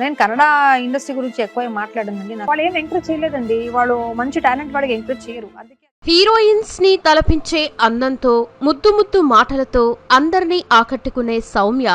నేను కన్నడ ఇండస్ట్రీ గురించి ఎక్కువ ఏం మాట్లాడనండి. వాళ్ళు ఏం ఎంకరేజ్ చేయలేదండి. వాళ్ళు మంచి టాలెంట్ వాడికి ఎంకరేజ్ చేయరు. అందుకే హీరోయిన్స్ని తలపించే అందంతో ముద్దు ముద్దు మాటలతో అందరినీ ఆకట్టుకునే సౌమ్య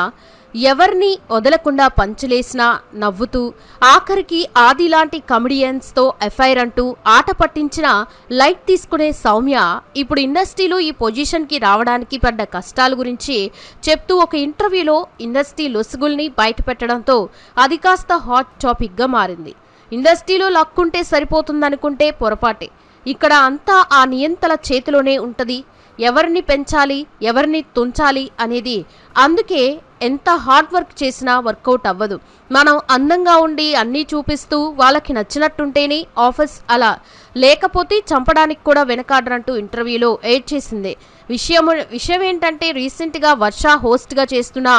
ఎవరిని వదలకుండా పంచులేసినా నవ్వుతూ ఆఖరికి ఆదిలాంటి కమెడియన్స్తో ఎఫ్ఐఆర్ అంటూ ఆట పట్టించిన లైట్ తీసుకునే సౌమ్య ఇప్పుడు ఇండస్ట్రీలో ఈ పొజిషన్కి రావడానికి పడ్డ కష్టాల గురించి చెప్తూ ఒక ఇంటర్వ్యూలో ఇండస్ట్రీ లొసుగుల్ని బయటపెట్టడంతో అది కాస్త హాట్ టాపిక్గా మారింది. ఇండస్ట్రీలో లక్కుంటే సరిపోతుందనుకుంటే పొరపాటే. ఇక్కడ అంతా ఆ నియంతల చేతిలోనే ఉంటుంది. ఎవరిని పెంచాలి ఎవరిని తుంచాలి అనేది అందుకే ఎంత హార్డ్ వర్క్ చేసినా వర్కౌట్ అవ్వదు. మనం అందంగా ఉండి అన్నీ చూపిస్తూ వాళ్ళకి నచ్చినట్టుంటేనే ఆఫీస్ అలా లేకపోతే చంపడానికి కూడా వెనకాడరంటూ ఇంటర్వ్యూలో ఎయిడ్ చేసింది. విషయం విషయం ఏంటంటే రీసెంట్గా వర్ష హోస్ట్గా చేస్తున్న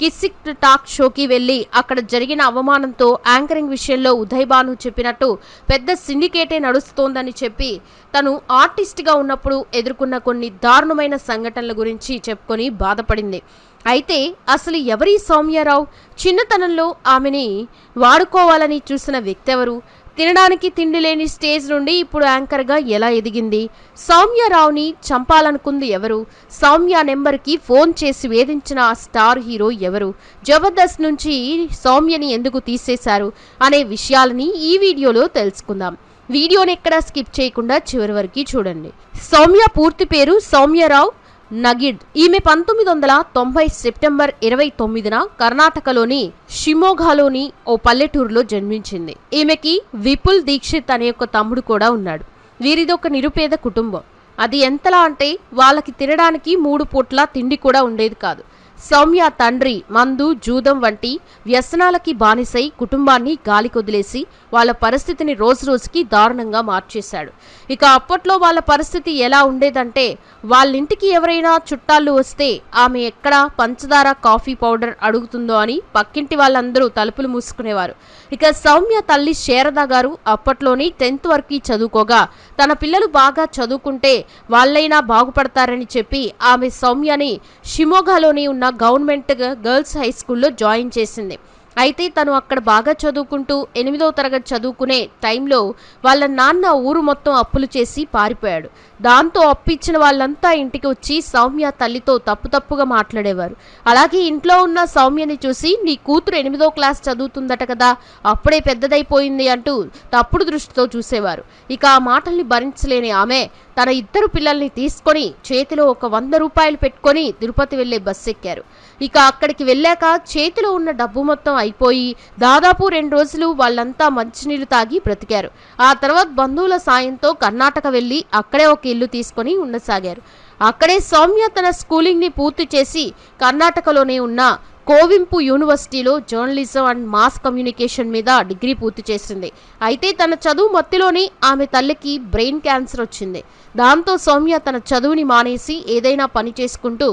కిసిక్ టాక్ షోకి వెళ్ళి అక్కడ జరిగిన అవమానంతో యాంకరింగ్ విషయంలో ఉదయ్ భాను చెప్పినట్టు పెద్ద సిండికేటే నడుస్తోందని చెప్పి తను ఆర్టిస్ట్గా ఉన్నప్పుడు ఎదుర్కొన్న కొన్ని దారుణమైన సంఘటనల గురించి చెప్పుకొని బాధపడింది. అయితే అసలు ఎవరి సౌమ్యారావు? చిన్నతనంలో ఆమెని వాడుకోవాలని చూసిన వ్యక్తి ఎవరు తినడానికి తిండి లేని స్టేజ్ నుండి ఇప్పుడు యాంకర్గా ఎలా ఎదిగింది? సౌమ్యారావుని చంపాలనుకుంది ఎవరు? సౌమ్య నెంబర్కి ఫోన్ చేసి వేధించిన ఆ స్టార్ హీరో ఎవరు? జబర్దస్త్ నుంచి సౌమ్యని ఎందుకు తీసేశారు? అనే విషయాలని ఈ వీడియోలో తెలుసుకుందాం. వీడియోని ఎక్కడా స్కిప్ చేయకుండా చివరి వరకు చూడండి. సౌమ్య పూర్తి పేరు సౌమ్యరావు నగిడ్. ఈమె పంతొమ్మిది వందల తొంభై సెప్టెంబర్ ఇరవై తొమ్మిదిన కర్ణాటకలోని షిమోగాలోని ఓ పల్లెటూరులో జన్మించింది. ఈమెకి విపుల్ దీక్షిత్ అనే ఒక తమ్ముడు కూడా ఉన్నాడు. వీరిది ఒక నిరుపేద కుటుంబం. అది ఎంతలా అంటే వాళ్ళకి తినడానికి మూడు పూట్ల తిండి కూడా ఉండేది కాదు. సౌమ్య తండ్రి మందు జూదం వంటి వ్యసనాలకి బానిసై కుటుంబాన్ని గాలికొదిలేసి వాళ్ళ పరిస్థితిని రోజురోజుకి దారుణంగా మార్చేశాడు. ఇక అప్పట్లో వాళ్ళ పరిస్థితి ఎలా ఉండేదంటే వాళ్ళింటికి ఎవరైనా చుట్టాలు వస్తే ఆమె ఎక్కడ పంచదార కాఫీ పౌడర్ అడుగుతుందో అని పక్కింటి వాళ్ళందరూ తలుపులు మూసుకునేవారు. ఇక సౌమ్య తల్లి శారద గారు అప్పట్లోని టెన్త్ వరకు చదువుకోగా తన పిల్లలు బాగా చదువుకుంటే వాళ్ళైనా బాగుపడతారని చెప్పి ఆమె సౌమ్యని షిమోగాలోని ఉన్న గవర్నమెంట్ గర్ల్స్ హై స్కూల్లో జాయిన్ చేసింది. అయితే తను అక్కడ బాగా చదువుకుంటూ ఎనిమిదో తరగతి చదువుకునే టైంలో వాళ్ళ నాన్న ఊరు మొత్తం అప్పులు చేసి పారిపోయాడు. దాంతో అప్పిచ్చిన వాళ్ళంతా ఇంటికి వచ్చి సౌమ్య తల్లితో తప్పు తప్పుగా మాట్లాడేవారు. అలాగే ఇంట్లో ఉన్న సౌమ్యని చూసి నీ కూతురు ఎనిమిదో క్లాస్ చదువుతుందట కదా అప్పుడే పెద్దదైపోయింది అంటూ తప్పుడు దృష్టితో చూసేవారు. ఇక ఆ మాటల్ని భరించలేని ఆమె తన ఇద్దరు పిల్లల్ని తీసుకొని చేతిలో ఒక వంద రూపాయలు పెట్టుకొని తిరుపతి వెళ్ళే బస్సు ఎక్కారు. ఇక అక్కడికి వెళ్ళాక చేతిలో ఉన్న డబ్బు మొత్తం అయిపోయి దాదాపు రెండు రోజులు వాళ్ళంతా మంచినీళ్ళు తాగి బ్రతికారు. ఆ తర్వాత బంధువుల సాయంతో కర్ణాటక వెళ్ళి అక్కడే ఒక ఇల్లు తీసుకొని ఉండసాగారు. అక్కడే సౌమ్య తన స్కూలింగ్ని పూర్తి చేసి కర్ణాటకలోనే ఉన్న కోవింపు యూనివర్సిటీలో జర్నలిజం అండ్ మాస్ కమ్యూనికేషన్ మీద డిగ్రీ పూర్తి చేసింది. అయితే తన చదువు మత్తిలోనే ఆమె తల్లికి బ్రెయిన్ క్యాన్సర్ వచ్చింది. దాంతో సౌమ్య తన చదువుని మానేసి ఏదైనా పని చేసుకుంటూ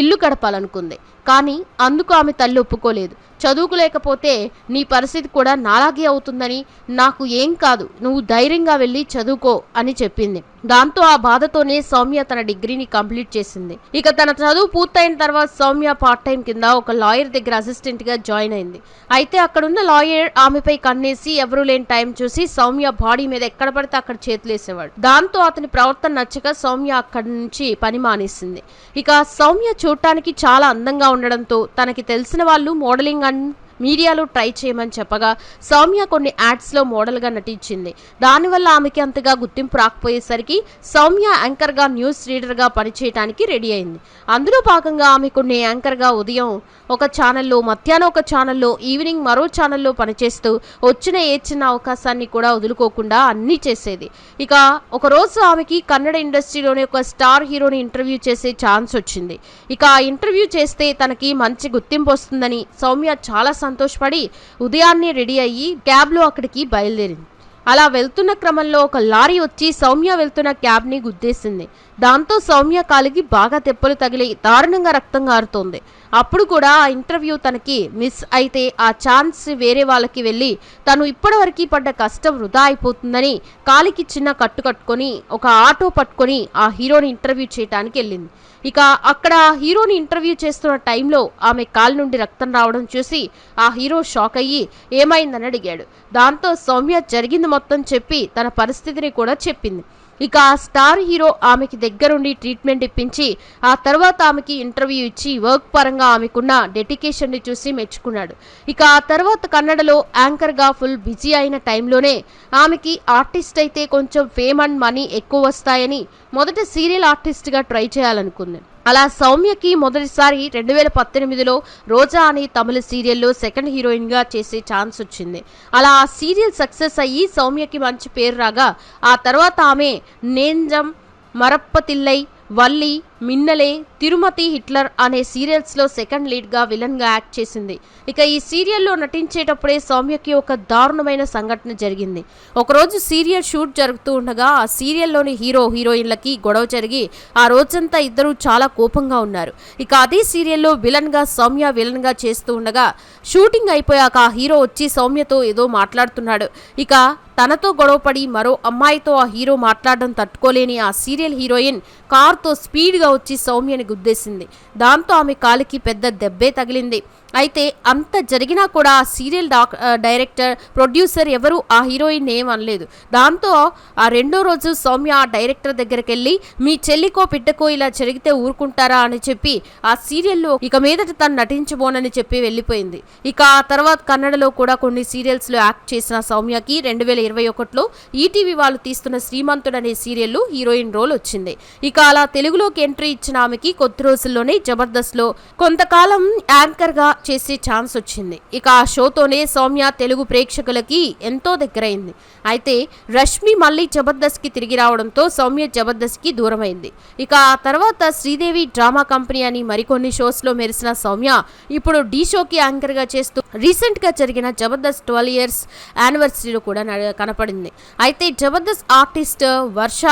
ఇల్లు గడపాలనుకుంది. కానీ అందుకు ఆమె తల్లి ఒప్పుకోలేదు. చదువుకోలేకపోతే నీ పరిస్థితి కూడా నాలాగే అవుతుందని నాకు ఏం కాదు. నువ్వు ధైర్యంగా వెళ్ళి చదువుకో అని చెప్పింది. దాంతో ఆ బాధతోనే సౌమ్య తన డిగ్రీని కంప్లీట్ చేసింది. ఇక తన చదువు పూర్తయిన తర్వాత సౌమ్య పార్ట్ టైం కింద ఒక లాయర్ దగ్గర అసిస్టెంట్గా జాయిన్ అయింది. అయితే అక్కడున్న లాయర్ ఆమెపై కన్నేసి ఎవరూ లేని టైం చూసి సౌమ్య బాడీ మీద ఎక్కడ పడితే అక్కడ చేతులేసేవాడు. దాంతో అతని ప్రవర్తన నచ్చక సౌమ్య అక్కడి నుంచి పని మానేసింది. ఇక సౌమ్య చూడటానికి చాలా అందంగా ఉండడంతో తనకి తెలిసిన వాళ్ళు మోడలింగ్ అండ్ మీడియాలో ట్రై చేయమని చెప్పగా సౌమ్య కొన్ని యాడ్స్లో మోడల్గా నటించింది. దానివల్ల ఆమెకి అంతగా గుర్తింపు రాకపోయేసరికి సౌమ్య యాంకర్గా న్యూస్ రీడర్గా పనిచేయడానికి రెడీ అయింది. అందులో భాగంగా ఆమె కొన్ని యాంకర్గా ఉదయం ఒక ఛానల్లో మధ్యాహ్నం ఒక ఛానల్లో ఈవినింగ్ మరో ఛానల్లో పనిచేస్తూ వచ్చిన ఏ చిన్న అవకాశాన్ని కూడా వదులుకోకుండా అన్నీ చేసేది. ఇక ఒకరోజు ఆమెకి కన్నడ ఇండస్ట్రీలోనే ఒక స్టార్ హీరోని ఇంటర్వ్యూ చేసే ఛాన్స్ వచ్చింది. ఇక ఆ ఇంటర్వ్యూ చేస్తే తనకి మంచి గుర్తింపు వస్తుందని సౌమ్య చాలా సంతోషపడి ఉదయాన్నే రెడీ అయ్యి క్యాబ్లో అక్కడికి బయలుదేరింది. అలా వెళ్తున్న క్రమంలో ఒక లారీ వచ్చి సౌమ్య వెళ్తున్న క్యాబ్ని గుద్దేసింది. దాంతో సౌమ్య కాలికి బాగా తెప్పలు తగిలి దారుణంగా రక్తం గారుతోంది. అప్పుడు కూడా ఆ ఇంటర్వ్యూ తనకి మిస్ అయితే ఆ ఛాన్స్ వేరే వాళ్ళకి వెళ్ళి తను ఇప్పటివరకు పడ్డ కష్టం వృధా అయిపోతుందని కాలికి చిన్న కట్టు కట్టుకొని ఒక ఆటో పట్టుకొని ఆ హీరోని ఇంటర్వ్యూ చేయడానికి వెళ్ళింది. ఇక అక్కడ ఆ హీరోని ఇంటర్వ్యూ చేస్తున్న టైంలో ఆమె కాలు నుండి రక్తం రావడం చూసి ఆ హీరో షాక్ అయ్యి ఏమైందని అడిగాడు. దాంతో సౌమ్య జరిగింది మొత్తం చెప్పి తన పరిస్థితిని కూడా చెప్పింది. ఇక ఆ స్టార్ హీరో ఆమెకి దగ్గరుండి ట్రీట్మెంట్ ఇప్పించి ఆ తర్వాత ఆమెకి ఇంటర్వ్యూ ఇచ్చి వర్క్ పరంగా ఆమెకున్న డెడికేషన్ని చూసి మెచ్చుకున్నాడు. ఇక ఆ తర్వాత కన్నడలో యాంకర్గా ఫుల్ బిజీ అయిన టైంలోనే ఆమెకి ఆర్టిస్ట్ అయితే కొంచెం ఫేమ్ అండ్ మనీ ఎక్కువ వస్తాయని మొదట సీరియల్ ఆర్టిస్ట్గా ట్రై చేయాలనుకుంది. అలా సౌమ్యకి మొదటిసారి రెండు వేల పద్దెనిమిదిలో రోజా అనే తమిళ సీరియల్లో సెకండ్ హీరోయిన్గా చేసే ఛాన్స్ వచ్చింది. అలా ఆ సీరియల్ సక్సెస్ అయ్యి సౌమ్యకి మంచి పేరు రాగా ఆ తర్వాత ఆమె నేంజం మరప్పతిల్లై వల్లి మిన్నలే తిరుమతి హిట్లర్ అనే సీరియల్స్లో సెకండ్ లీడ్గా విలన్గా యాక్ట్ చేసింది. ఇక ఈ సీరియల్లో నటించేటప్పుడే సౌమ్యకి ఒక దారుణమైన సంఘటన జరిగింది. ఒకరోజు సీరియల్ షూట్ జరుగుతూ ఉండగా ఆ సీరియల్లోని హీరో హీరోయిన్లకి గొడవ జరిగి ఆ రోజంతా ఇద్దరు చాలా కోపంగా ఉన్నారు. ఇక అదే సీరియల్లో విలన్గా సౌమ్య విలన్గా చేస్తూ ఉండగా షూటింగ్ అయిపోయాక ఆ హీరో వచ్చి సౌమ్యతో ఏదో మాట్లాడుతున్నాడు. ఇక తనతో గొడవపడి మరో అమ్మాయితో ఆ హీరో మాట్లాడడం తట్టుకోలేని ఆ సీరియల్ హీరోయిన్ కార్తో స్పీడ్గా వచ్చి సౌమ్యని గుద్దేసింది దాంతో ఆమె కాలికి పెద్ద దెబ్బే తగిలింది. అయితే అంత జరిగినా కూడా ఆ సీరియల్ డాక్ డైరెక్టర్ ప్రొడ్యూసర్ ఎవరు ఆ హీరోయిన్ ఏం అనలేదు. దాంతో ఆ రెండో రోజు సౌమ్య ఆ డైరెక్టర్ దగ్గరికి వెళ్ళి మీ చెల్లికో బిడ్డకో ఇలా జరిగితే ఊరుకుంటారా? అని చెప్పి ఆ సీరియల్లో ఇక మీదట తను నటించబోనని చెప్పి వెళ్ళిపోయింది. ఇక ఆ తర్వాత కన్నడలో కూడా కొన్ని సీరియల్స్లో యాక్ట్ చేసిన సౌమ్యకి రెండు వేల ఇరవై ఒకటిలో ఈటీవీ వాళ్ళు తీస్తున్న శ్రీమంతుడు అనే సీరియల్లో హీరోయిన్ రోల్ వచ్చింది. ఇక అలా తెలుగులోకి ఎంట్రీ ఇచ్చిన ఆమెకి కొద్ది రోజుల్లోనే జబర్దస్త్లో కొంతకాలం యాంకర్గా చేసే ఛాన్స్ వచ్చింది. ఇక ఆ షోతోనే సౌమ్య తెలుగు ప్రేక్షకులకి ఎంతో దగ్గరైంది. అయితే రష్మి మళ్ళీ జబర్దస్త్కి తిరిగి రావడంతో సౌమ్య జబర్దస్త్కి దూరమైంది. ఇక ఆ తర్వాత శ్రీదేవి డ్రామా కంపెనీ అని మరికొన్ని షోస్లో మెరిసిన సౌమ్య ఇప్పుడు ఢీ షోకి యాంకర్గా చేస్తూ రీసెంట్గా జరిగిన జబర్దస్త్ ట్వెల్వ్ ఇయర్స్ యానివర్సరీలో కూడా కనపడింది. అయితే Jabardasth artist Varsha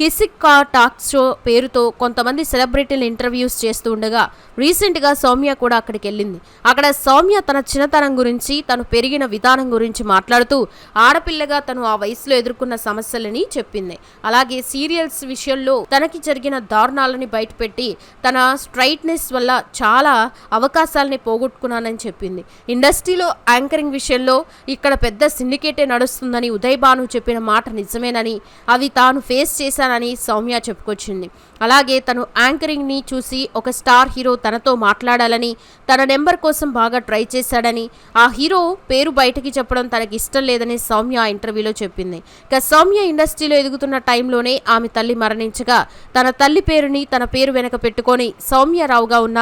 Kissik talk show పేరుతో కొంతమంది సెలబ్రిటీలు ఇంటర్వ్యూస్ చేస్తూ ఉండగా రీసెంట్గా సౌమ్య కూడా అక్కడికి వెళ్ళింది. అక్కడ సౌమ్య తన చిన్నతనం గురించి తను పెరిగిన విధానం గురించి మాట్లాడుతూ ఆడపిల్లగా తను ఆ వయసులో ఎదుర్కొన్న సమస్యలని చెప్పింది. అలాగే సీరియల్స్ విషయంలో తనకి జరిగిన దారుణాలని బయటపెట్టి తన స్ట్రైట్నెస్ వల్ల చాలా అవకాశాలని పోగొట్టుకున్నానని చెప్పింది. ఇండస్ట్రీలో యాంకరింగ్ విషయంలో ఇక్కడ పెద్ద సిండికేటే నడుస్తుందని ఉదయ్ భాను చెప్పిన మాట నిజమేనని అవి తాను ఫేస్ చేశానని సౌమ్య చెప్పుకొచ్చింది. అలాగే తను యాంకరింగ్ని చూసి ఒక స్టార్ హీరో తనతో మాట్లాడాలని తన నెంబర్ కోసం బాగా ట్రై చేశాడని ఆ హీరో పేరు బయటకి చెప్పడం తనకి ఇష్టం లేదని సౌమ్య ఆ ఇంటర్వ్యూలో చెప్పింది. ఇక సౌమ్య ఇండస్ట్రీలో ఎదుగుతున్న టైంలోనే ఆమె తల్లి మరణించగా తన తల్లి పేరుని తన పేరు వెనక పెట్టుకొని సౌమ్యరావుగా ఉన్న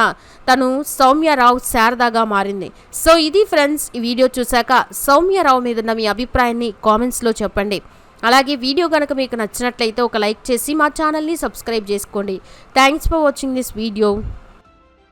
తను సౌమ్యరావు శారదాగా మారింది. సో ఇది ఫ్రెండ్స్ ఈ వీడియో చూశాక సౌమ్యరావు మీద ఉన్న మీ అభిప్రాయాన్ని కామెంట్స్లో చెప్పండి. అలాగే వీడియో కనుక మీకు నచ్చినట్లయితే ఒక లైక్ చేసి మా ఛానల్ని సబ్స్క్రైబ్ చేసుకోండి. Thanks for watching this video.